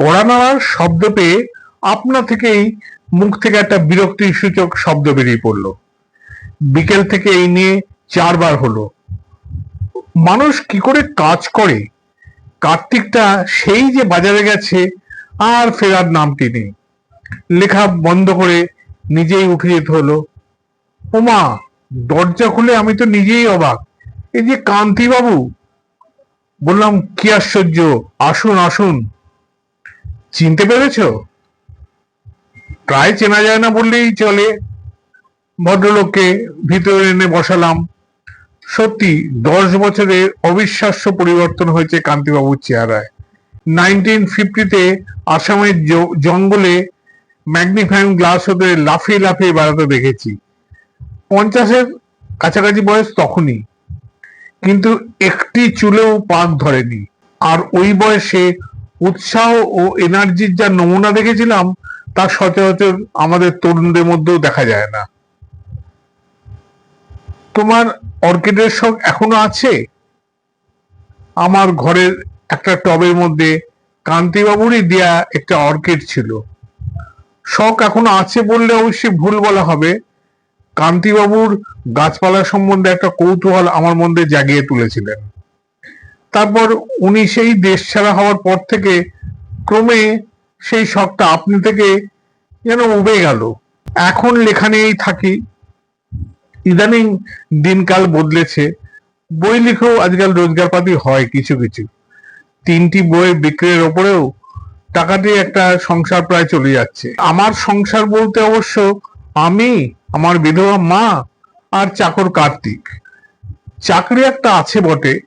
কড়া শব্দ পেয়ে আপনা থেকেই মুখ থেকে একটা বিরক্তি সূচক শব্দ বেরিয়ে পড়ল। বিকেল থেকে এই নিয়ে চারবার হলো। মানুষ কি করে কাজ করে? কার্তিকটা সেই যে বাজারে গেছে, আর ফেরার নামটি নেই। লেখা বন্ধ করে নিজেই উঠে যেতে হলো। ওমা দরজা খুলে আমি তো নিজেই অবাক। এই যে কান্তি বাবু বললাম, কি আশ্চর্য! আসুন আসুন। চিনতে পেরেছ? প্রায় চেনা যায় না বললেই চলে। ভদ্রলোককে ভিতরে এনে বসালাম। সত্যি, দশ বছরের অবিশ্বাস্য পরিবর্তন হয়েছে কান্তিবাবুর চেহারায়। নাইনটিন ফিফটিতে আসামের জঙ্গলে ম্যাগনিফাইং গ্লাস হতে লাফিয়ে লাফিয়ে বেড়াতে দেখেছি। পঞ্চাশের কাছাকাছি বয়স তখনই। কিন্তু একটি চুলেও পাক ধরেনি। আর ওই বয়সে উৎসাহ ও এনার্জির যা নমুনা দেখেছিলাম, তা সচরাচর আমাদের তরুণদের মধ্যেও দেখা যায় না। তোমার অর্কিডের শখ এখনও আছে? আমার ঘরের একটা টবের মধ্যে কান্তিবাবুরই দেয়া একটা অর্কিড ছিল। শখ এখনও আছে বললে অবশ্যই ভুল বলা হবে। কান্তিবাবুর গাছপালা সম্বন্ধে একটা কৌতূহল আমার মধ্যে জাগিয়ে তুলেছিলেন। তারপর উনি সেই দেশ ছাড়া হওয়ার পর থেকে ক্রমে সেই শখটা আপনি থেকে যেন উবে গেল। এখন লেখা নিয়েই থাকি। ইদানিং দিনকাল বদলেছে। বই লিখেও আজকাল রোজগারপাতি হয় কিছু কিছু। তিনটি বইয়ের বিক্রির ওপরেও টাকাটি একটা সংসার প্রায় চলে যাচ্ছে। আমার সংসার বলতে অবশ্য আমি, আমার বিধবা মা আর চাকর কার্তিক। চাকরি একটা আছে বটে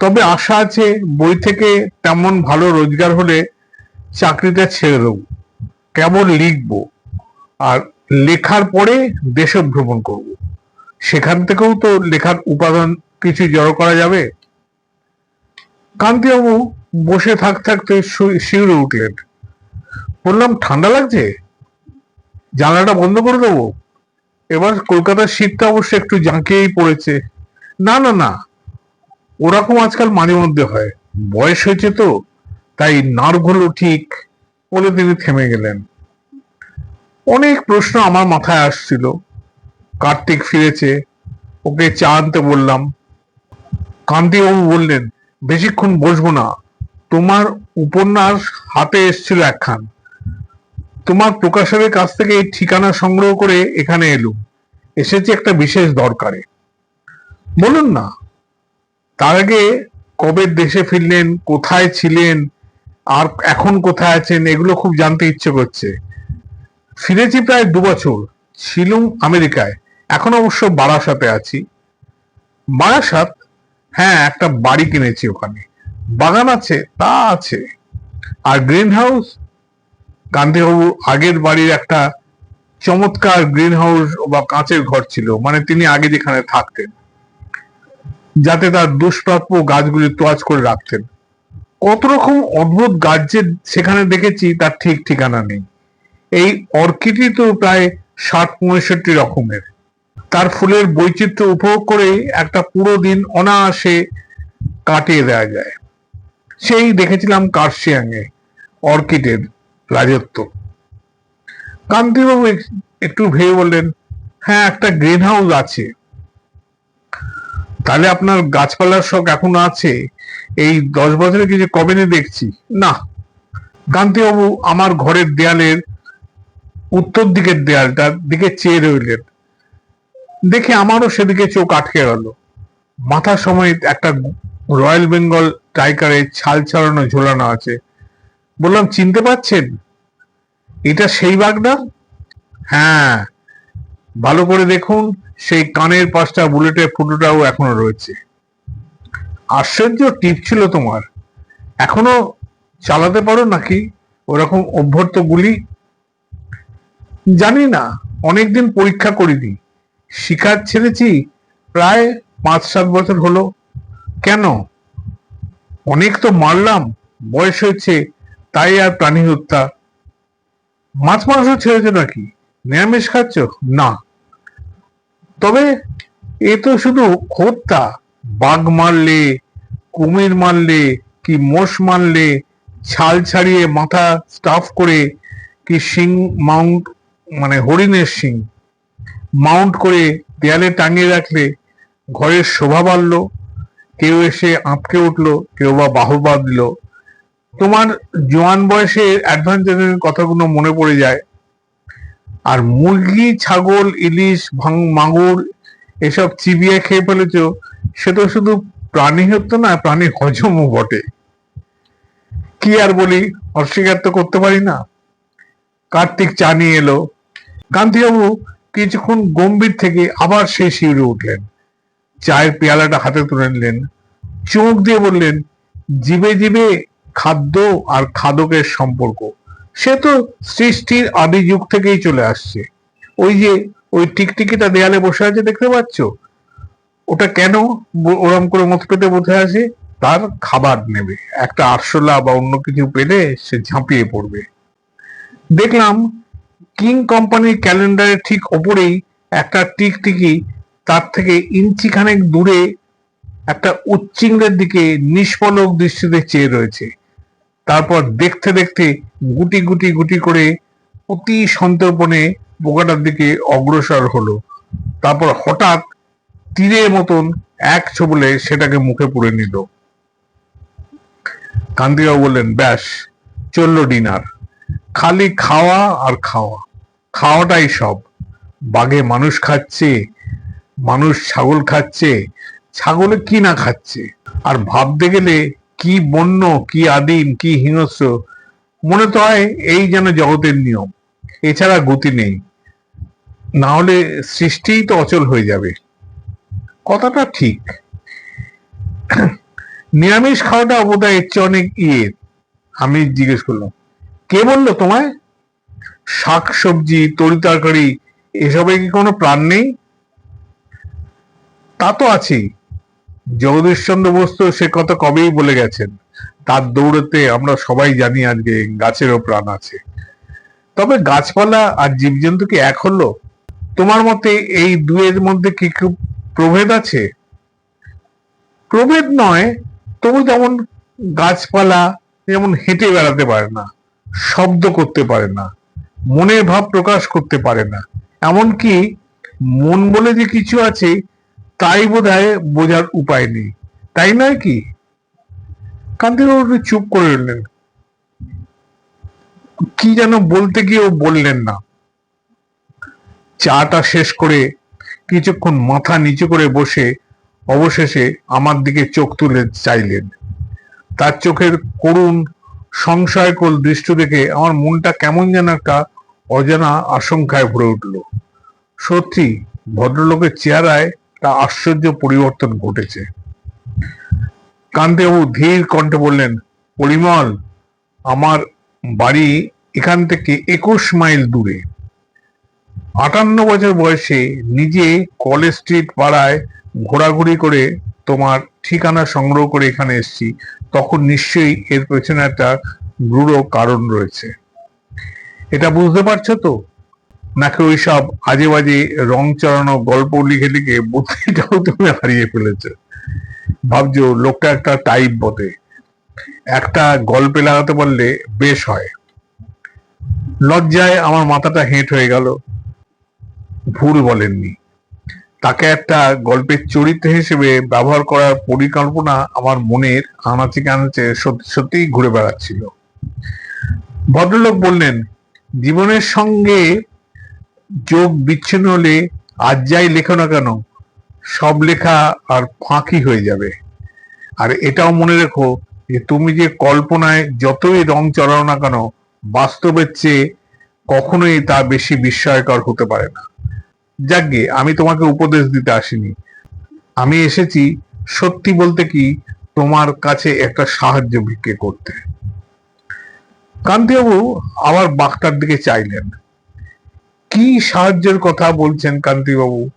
তবে আশা আছে বই থেকে তেমন ভালো রোজগার হলে চাকরিটা ছেড়ে দেবো। কেবল লিখব আর লেখার পরে দেশভ্রমণ করব। সেখান থেকেও তো লেখার উপাদান কিছু জড়ো করা যাবে। কান্তিবাবু বসে থাক থাকতে শিউরে উঠলেন। বললাম, ঠান্ডা লাগছে? জানলাটা বন্ধ করে দেবো? এবার কলকাতার শীতটা অবশ্য একটু জাঁকিয়েই পড়েছে। না না না ওরকম আজকাল মাঝে মধ্যে হয়। বয়স হয়েছে তো, তাই নার্ভ হলো ঠিক বলে তিনি থেমে গেলেন। অনেক প্রশ্ন আমার মাথায় আসছিল। কার্তিক ফিরেছে, ওকে চা আনতে বললাম। কান্তিবাবু বললেন, বেশিক্ষণ বসবো না, তোমার উপন্যাস হাতে এসেছিল একখান। তোমার প্রকাশকের কাছ থেকে এই ঠিকানা সংগ্রহ করে এখানে এলুম। এসেছি একটা বিশেষ দরকারে। বলুন না তার আগে কবে দেশে ফিরলেন, কোথায় ছিলেন, আর এখন কোথায় আছেন, এগুলো খুব জানতে ইচ্ছে করছে। ফিরেছি প্রায় দু বছর ছিলুম আমেরিকায়। এখন অবশ্য বারাসাতে আছি। বারাসাত হ্যাঁ একটা বাড়ি কিনেছি ওখানে। বাগান আছে, তা আছে। আর গ্রিন হাউস কান্তিবাবু আগের বাড়ির একটা চমৎকার গ্রিন হাউস বা কাঁচের ঘর ছিল। মানে তিনি আগে যেখানে থাকতেন। যাতে তার দুষ্প্রাপ্য গাছগুলি তোয়াজ করে রাখতেন। কত রকম অদ্ভুত গাছ যে সেখানে দেখেছি, তার ঠিক ঠিকানা নেই। এই অর্কিডই তো প্রায় ষাট পঁয়ষট্টি রকমের। তার ফুলের বৈচিত্র্য উপভোগ করে একটা পুরো দিন অনায়াসে কাটিয়ে দেওয়া যায়। সেই দেখেছিলাম কার্শিয়াংয়ে, অর্কিডের রাজত্ব। কান্তিবাবু একটু ভেবে বললেন হ্যাঁ একটা গ্রিন হাউস আছে। তাহলে আপনার গাছপালার শখ এখনও আছে? এই দশ বছরে কিছু কবে নিয়ে দেখছি? না। কান্তিবাবু আমার ঘরের দেয়ালের উত্তর দিকের দেয়ালটার দিকে চেয়ে রইলেন। দেখে আমারও সেদিকে চোখ আটকে গেল। মাথার সময় একটা রয়্যাল বেঙ্গল টাইগারের ছাল ছাড়ানো ঝোলানো আছে। বললাম, চিনতে পারছেন? এটা সেই বাগদা? হ্যাঁ। ভালো করে দেখুন। সেই কানের পাশটা বুলেটের ফুটোটাও এখনও রয়েছে। আশ্চর্য টিপ ছিল তোমার। এখনও চালাতে পারো নাকি? ওরকম অভ্যর্থ গুলি? জানি না, অনেকদিন পরীক্ষা করিনি। শিকার ছেড়েছি প্রায় পাঁচ সাত বছর হলো। কেন? অনেক তো মারলাম, বয়স হয়েছে, তাই আর প্রাণী হত্যা। মাছ মাংস ছেড়েছো নাকি? নিরামিষ খাচ্ছ? না। তবে এ তো শুধু হত্যা। বাঘ মারলে, কুমির মারলে, কি মোষ মারলে, ছাল ছাড়িয়ে মাথা স্টাফ করে, কি শিং মাউন্ট মানে হরিণের শিং মাউন্ট করে দেয়ালে টাঙিয়ে রাখলে ঘরের শোভা বাড়ল, কেউ এসে আঁতকে উঠল, কেউ বা বাহুবা দিল। তোমার জোয়ান বয়সে অ্যাডভেঞ্চারের কথাগুলো মনে পড়ে যায়। আর মুরগি, ছাগল, ইলিশ, ভাং, মাগুর এসব চিবিয়ে খেয়ে ফেলেছ, সে তো শুধু প্রাণী হতো না প্রাণী হজমও বটে। কি আর বলি, অস্বীকার তো করতে পারি না। কার্তিক চা নিয়ে এলো। কান্তিবাবু কিছুক্ষণ গম্ভীর থেকে আবার সেই শিউরে উঠলেন। চায়ের পেয়ালাটা হাতে তুলে নিলেন। চোখ দিয়ে বললেন, জীবে জীবে খাদ্য আর খাদকের সম্পর্ক। সে তো সৃষ্টির আদি যুগ থেকেই চলে আসছে। ওই যে, ওই টিকটিকিটা দেয়ালে বসে আছে দেখতে পাচ্ছ? ওটা কেন ওরম করে মত পেতে বসে আছে? তার খাবার নেবে। একটা আরশোলা বা অন্য কিছু পেলে সে ঝাঁপিয়ে পড়বে। দেখলাম কিং কোম্পানির ক্যালেন্ডারের ঠিক ওপরেই একটা টিকটিকি তার থেকে ইঞ্চি খানেক দূরে একটা উচ্চিংড়ের দিকে নিষ্পলক দৃষ্টিতে চেয়ে রয়েছে। তারপর দেখতে দেখতে গুটি গুটি গুটি করে অতি সন্তর্পণে বোকাটার দিকে অগ্রসর হলো। তারপর হঠাৎ তীরের মতন এক ছবলে সেটাকে মুখে পুরে নিল। কান্তিবাবু বললেন, ব্যাস, চলল ডিনার। খালি খাওয়া আর খাওয়া। খাওয়াটাই সব। বাঘে মানুষ খাচ্ছে, মানুষ ছাগল খাচ্ছে, ছাগলে কি না খাচ্ছে? আর ভাবতে গেলে কি বন্য, কি আদিম, কি হিংস্র? মনে তো হয় এই যেন জগতের নিয়ম। এছাড়া গতি নেই। না হলে সৃষ্টিই তো অচল হয়ে যাবে। কথাটা ঠিক। নিরামিষ খাওয়াটা বোধহয় এর চেয়ে অনেক ইয়ে। আমি জিজ্ঞেস করলাম, কে বলল তোমায়? শাক, সবজি, তরি তরকারি, এসবে কি কোনো প্রাণ নেই? তা তো আছেই। জগদীশচন্দ্র বসু সে কথা কবেই বলে গেছেন? তার দৌড়তে আমরা সবাই জানি আজকে গাছেরও প্রাণ আছে। তবে গাছপালা আর জীবজন্তু কি এক হলো? তোমার মতে এই দুয়ের মধ্যে কি প্রভেদ আছে? প্রভেদ নয়, তবু যেমন গাছপালা যেমন হেঁটে বেড়াতে পারে না, শব্দ করতে পারে না, মনের ভাব প্রকাশ করতে পারে না, এমনকি মন বলে যে কিছু আছে তাই বোধ বোঝার উপায় নেই। তাই নয় কি? কান্তিবাবু চুপ করে রইলেন। কি যেন বলতে গিয়েও বললেন না। চাটা শেষ করে কিছুক্ষণ মাথা নিচু করে বসে অবশেষে আমার দিকে চোখ তুলে চাইলেন। তার চোখের করুণ সংশয়কল দৃষ্টি দেখে আমার মনটা কেমন যেন একটা অজানা আশঙ্কায় ভরে উঠল। সত্যি ভদ্রলোকের চেহারায় তা আশ্চর্য পরিবর্তন ঘটেছে। কান্তিবাবু ধীর কণ্ঠে বললেন, পরিমল, আমার বাড়ি এখান থেকে একুশ মাইল দূরে। আটান্ন বছর বয়সে নিজে কলেজ স্ট্রিট পাড়ায় ঘোরাঘুরি করে তোমার ঠিকানা সংগ্রহ করে এখানে এসেছি। তখন নিশ্চয়ই এর পেছনে একটা দৃঢ় কারণ রয়েছে। এটা বুঝতে পারছ তো? নাকি ওই সব আজে বাজে রং চড়ানো গল্প লিখে লিখে বুদ্ধিটাও তুমি হারিয়ে ফেলেছো। ভাবছ, লোকটা একটা টাইপ বটে। একটা গল্পে লাগাতে পারলে বেশ হয়। লজ্জায় আমার মাথাটা হেঁট হয়ে গেল। ভুল বলেননি। তাকে একটা গল্পের চরিত্র হিসেবে ব্যবহার করার পরিকল্পনা আমার মনের আনাচে কানাচে সত্যি সত্যিই ঘুরে বেড়াচ্ছিল। ভদ্রলোক বললেন, জীবনের সঙ্গে যোগ বিচ্ছিন্ন হলে আজ যাই লেখো না কেন, সব লেখা আর ফাঁকি হয়ে যাবে। আর এটাও মনে রেখো যে তুমি যে কল্পনায় যতই রং চড়াও না কেন, বাস্তবের চেয়ে কখনোই তা বেশি বিস্ময়কর হতে পারে না। যাকগে আমি তোমাকে উপদেশ দিতে আসিনি। আমি এসেছি সত্যি বলতে কি তোমার কাছে একটা সাহায্য ভিক্ষে করতে। কান্তিবাবু আবার বাঘটার দিকে চাইলেন। কি সাহায্যের কথা বলছেন কান্তিবাবু?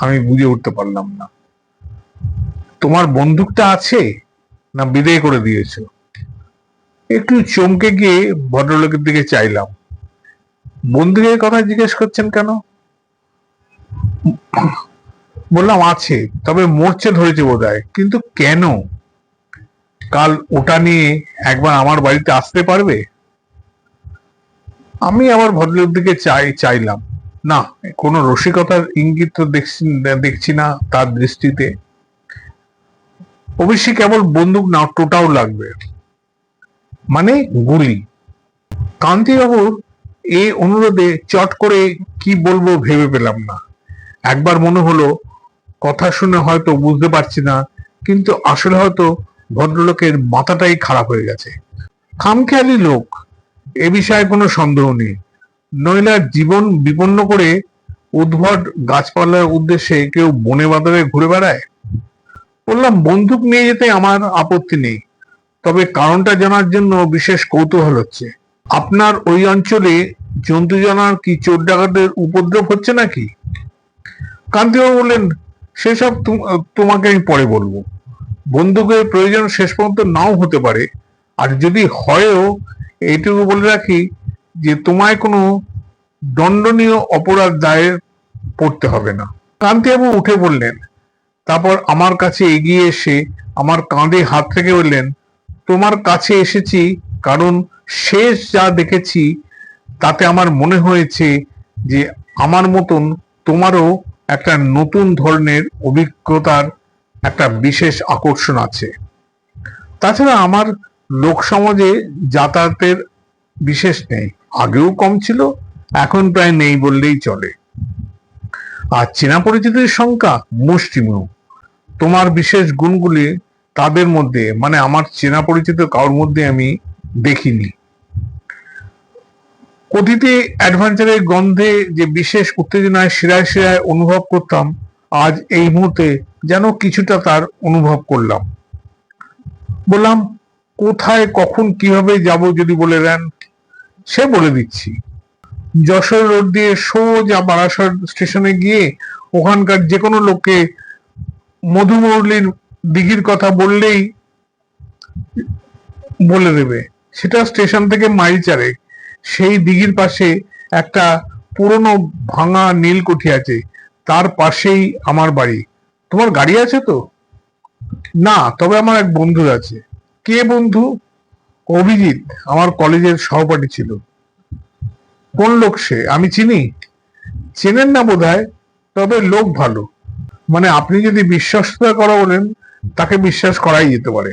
আমি বুঝে উঠতে পারলাম না। তোমার বন্দুকটা আছে না বিদায় করে দিয়েছ? একটু চমকে গিয়ে ভদ্রলোকের দিকে চাইলাম। বন্দুকের কথা জিজ্ঞেস করছেন কেন? বললাম, আছে, তবে মরছে ধরেছে বোধ কিন্তু কেন? কাল ওটা নিয়ে একবার আমার বাড়িতে আসতে পারবে? আমি আবার ভদ্রলোক দিকে চাই, চাইলাম। না, কোনো রসিকতার ইঙ্গিত তো দেখছি দেখছি না তার দৃষ্টিতে। অবশ্যই কেবল বন্দুক না, টোটাও লাগবে। মানে গুলি। কান্তিবাবুর এই অনুরোধে চট করে কি বলব ভেবে পেলাম না। একবার মনে হলো, কথা শুনে হয়তো বুঝতে পারছি না, কিন্তু আসলে হয়তো ভদ্রলোকের মাথাটাই খারাপ হয়ে গেছে। খামখেয়ালি লোক এ বিষয়ে কোনো সন্দেহ নেই। নইলে আর জীবন বিপন্ন করে উদ্ভট গাছপালার উদ্দেশ্যে কেউ বনে বাজারে ঘুরে বেড়ায়? বললাম, বন্দুক নিয়ে যেতে আমার আপত্তি নেই। তবে কারণটা জানার জন্য বিশেষ কৌতূহল হচ্ছে। আপনার ওই অঞ্চলে জন্তু জানার কি চোর ডাকাতের উপদ্রব হচ্ছে নাকি? কান্তিবাবু বললেন, সেসব তুম- তোমাকে আমি পরে বলব। বন্দুকের প্রয়োজন শেষ পর্যন্ত নাও হতে পারে। আর যদি হয়ও এইটুকু বলে রাখি যে তোমায় কোনো দণ্ডনীয় অপরাধ দায়ের পড়তে হবে না। কান্তিবাবু উঠে বললেন, তারপর আমার কাছে এগিয়ে এসে আমার কাঁধে হাত থেকে বললেন, তোমার কাছে এসেছি কারণ শেষ যা দেখেছি তাতে আমার মনে হয়েছে যে আমার মতন তোমারও একটা নতুন ধরনের অভিজ্ঞতার একটা বিশেষ আকর্ষণ আছে। তাছাড়া আমার লোক সমাজে যাতায়াতের বিশেষ নেই। আগেও কম ছিল, এখন প্রায় নেই বললেই চলে। আর চেনা পরিচিতের সংখ্যা মুষ্টিমেয়। তোমার বিশেষ গুণগুলি তাদের মধ্যে মানে আমার চেনা পরিচিত কারোর মধ্যে আমি দেখিনি। অতীতে অ্যাডভেঞ্চারের গন্ধে যে বিশেষ উত্তেজনায় শিরায় শিরায় অনুভব করতাম, আজ এই মুহূর্তে যেন কিছুটা তার অনুভব করলাম। বললাম কোথায়, কখন, কীভাবে যাব যদি বলে দেন, সে বলে দিচ্ছি। যশোর রোড দিয়ে সোজা বারাসর স্টেশনে গিয়ে ওখানকার যে কোনো লোককে মধুমৌলির দিঘির কথা বললেই বলে দেবে। সেটা স্টেশন থেকে মাইল চারেক। সেই দিঘির পাশে একটা পুরনো ভাঙা নীলকুঠি আছে। তার পাশেই আমার বাড়ি। তোমার গাড়ি আছে তো? না, তবে আমার এক বন্ধু আছে। কে বন্ধু? অভিজিৎ, আমার কলেজের সহপাঠী ছিল। কোন লোক সে? আমি চিনি। চেনেন না বোধহয়, তবে লোক ভালো। মানে আপনি যদি বিশ্বস্ততা করা বলেন, তাকে বিশ্বাস করাই যেতে পারে।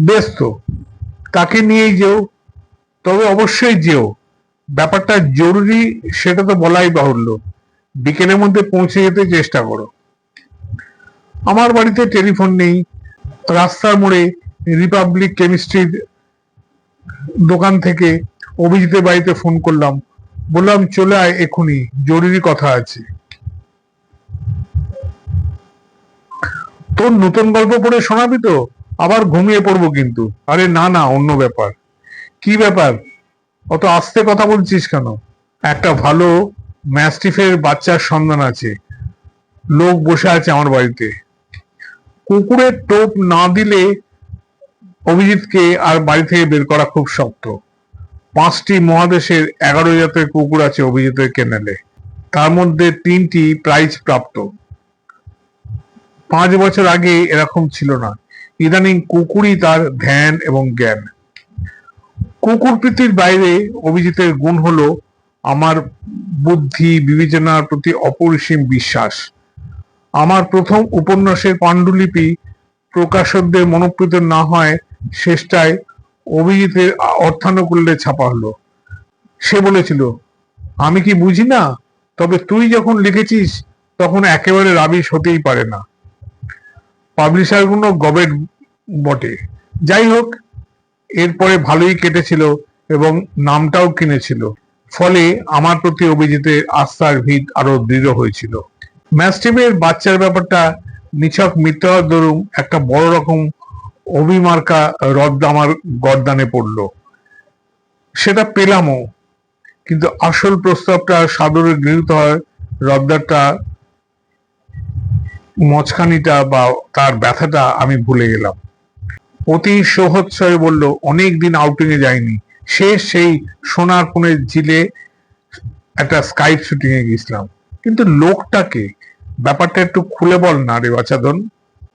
বেশ তো তাকে নিয়েই যেও। তবে অবশ্যই যেও। ব্যাপারটা জরুরি, সেটা তো বলাই বাহুল্য। বিকেলের মধ্যে পৌঁছে যেতে চেষ্টা করো। আমার বাড়িতে টেলিফোন নেই। রাস্তার মোড়ে রিপাবলিক কেমিস্ট্রির দোকান থেকে অভিজিতের বাড়িতে ফোন করলাম। বললাম, চলে আয় এখনই, জরুরি কথা আছে। তোর নতুন গল্প পড়ে শোনাবি তো, আবার ঘুমিয়ে পড়ব কিন্তু। আরে না না, অন্য ব্যাপার। কি ব্যাপার? অত আস্তে কথা বলছিস কেন? একটা ভালো ম্যাস্টিফের বাচ্চার সন্ধান আছে। লোক বসে আছে আমার বাড়িতে। কুকুরের টোপ না দিলে অভিজিৎকে আর বাড়ি থেকে বের করা খুব শক্ত। পাঁচটি মহাদেশের এগারো জাতের কুকুর আছে অভিজিতের কেনেলে। তার মধ্যে তিনটি প্রাইজ প্রাপ্ত। পাঁচ বছর আগে এরকম ছিল না। ইদানিং কুকুরই তার ধ্যান এবং জ্ঞান। কুকুর প্রীতির বাইরে অভিজিতের গুণ হলো আমার বুদ্ধি, বিবেচনার প্রতি অপরিসীম বিশ্বাস। আমার প্রথম উপন্যাসের পাণ্ডুলিপি প্রকাশকদের মনোপ্রীত না হয় শেষটায় অভিজিতের অর্থানুকূল্যে ছাপা হলো। সে বলেছিল, আমি কি বুঝি না? তবে তুই যখন লিখেছিস, তখন একেবারে রাবিশ হতেই পারে না। পাবলিশারগুলো গবেট বটে। যাই হোক, এরপরে ভালোই কেটেছিল এবং নামটাও কিনেছিল। ফলে আমার প্রতি অভিজিতের আস্থার ভিত আরও দৃঢ় হয়েছিল। ম্যাস্টিভের বাচ্চার ব্যাপারটা নিছক মিথ্যা দরুম একটা বড় রকম অভিমার্কা রদ আমার গরদানে পড়ল। সেটা পেলামও, কিন্তু আসল প্রস্তাবটা সাদরে গৃহীত হয় রদ্দারটা, মচখানিটা বা তার ব্যথাটা আমি ভুলে গেলাম। অতি সহৎসয়ে বলল, অনেক দিন আউটিং এ যায়নি সে সেই সোনার কোণের ঝিলে একটা স্কাইপ শুটিং এ গেছিলাম কিন্তু লোকটাকে, ব্যাপারটা একটু খুলে বল না রে বাচাদন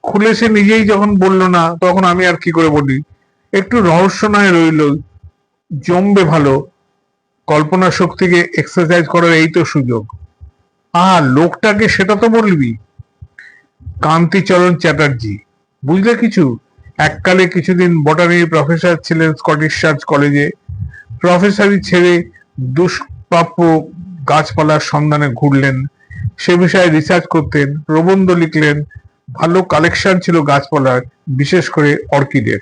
খুলে সে নিজেই যখন বলল না, তখন আমি আর কি করে বলি? একটু রহস্য নয় রইল। জমবে ভালো। কল্পনা শক্তিকে এক্সারসাইজ করার এই তো সুযোগ। আহ, লোকটাকে সেটা তো বলবি? কান্তিচরণ চ্যাটার্জি, বুঝলে কিছু? এককালে কিছুদিন বটানির প্রফেসর ছিলেন স্কটিশ চার্চ কলেজে প্রফেসরই ছেড়ে দুষ্প্রাপ্য গাছপালার সন্ধানে ঘুরলেন। সে বিষয়ে রিসার্চ করতেন, প্রবন্ধ লিখলেন ভালো কালেকশন ছিল গাছপালার, বিশেষ করে অর্কিডের।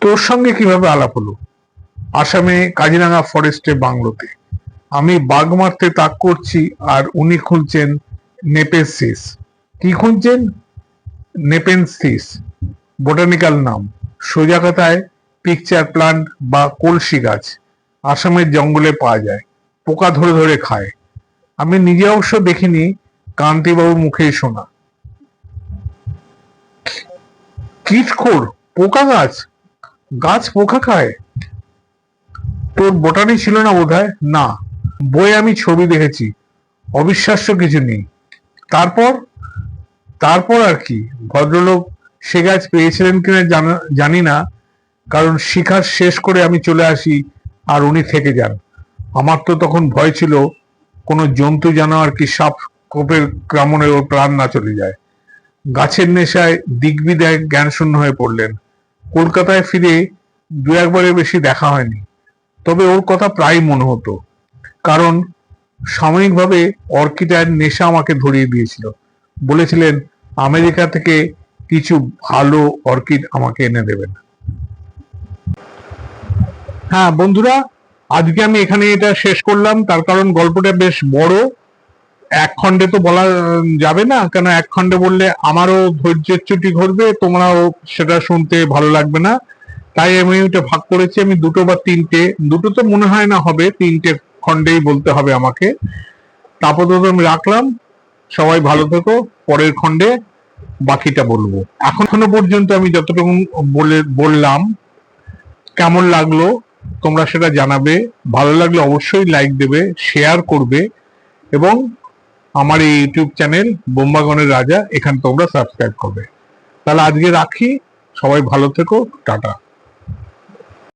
তোর সঙ্গে কীভাবে আলাপ হলো? আসামে কাজিরাঙ্গা ফরেস্টে বাংলোতে। আমি বাঘ মারতে তাক করছি আর উনি খুলছেন নেপেসিস কি খুঁজছেন? নেপেনসিস বোটানিক্যাল নাম। সোজা কথায় পিকচার প্লান্ট বা কলসি গাছ। আসামের জঙ্গলে পাওয়া যায়। পোকা ধরে ধরে খায়। আমি নিজে অবশ্য দেখিনি, কান্তিবাবুর মুখেই শোনা। কীটখোর, পোকা গাছ। গাছ পোকা খায়। তোর বোটানি ছিল না বোধহয়? না। বই আমি ছবি দেখেছি। অবিশ্বাস্য কিছু নেই। তারপর? তারপর আর কি? ভদ্রলোক সে গাছ পেয়েছিলেন কিনা জানা- না। কারণ শিকার শেষ করে আমি চলে আসি আর উনি থেকে যান। আমার তো তখন ভয় ছিল, কোনো জন্তু জানোয়ার কি সাপ কোপের ক্রমণে ওর প্রাণ না চলে যায়। গাছের নেশায় দিগ্বিদায় জ্ঞানশূন্য হয়ে পড়লেন। কলকাতায় ফিরে দু একবারের বেশি দেখা হয়নি। তবে ওর কথা প্রায় মনে হতো। কারণ সাময়িকভাবে অর্কিডের নেশা আমাকে ধরিয়ে দিয়েছিল। বলেছিলেন, আমেরিকা থেকে কিছু ভালো অর্কিড আমাকে এনে দেবেন। হ্যাঁ বন্ধুরা, আজকে আমি এখানে এটা শেষ করলাম। তার কারণ গল্পটা বেশ বড়। এক খণ্ডে তো বলা যাবে না, কেন এক খণ্ডে বললে আমারও ধৈর্যের চুটি ঘটবে, তোমরাও সেটা শুনতে ভালো লাগবে না। তাই আমি ওটা ভাগ করেছি, আমি দুটো বা তিনটে, দুটো তো মনে হয় না হবে, তিনটে খণ্ডেই বলতে হবে আমাকে। আপাতত আমি রাখলাম, সবাই ভালো থেকো, পরের খণ্ডে বাকিটা বলব। এখনও পর্যন্ত আমি যতটুকু বলে, বললাম, কেমন লাগল, তোমরা সেটা জানাবে। ভালো লাগলে অবশ্যই লাইক দেবে শেয়ার করবে, এবং আমার এই ইউটিউব চ্যানেল বোম্বাগণের রাজা, এখানে তোমরা সাবস্ক্রাইব করবে। তাহলে আজকে রাখি। সবাই ভালো থেকো। টাটা।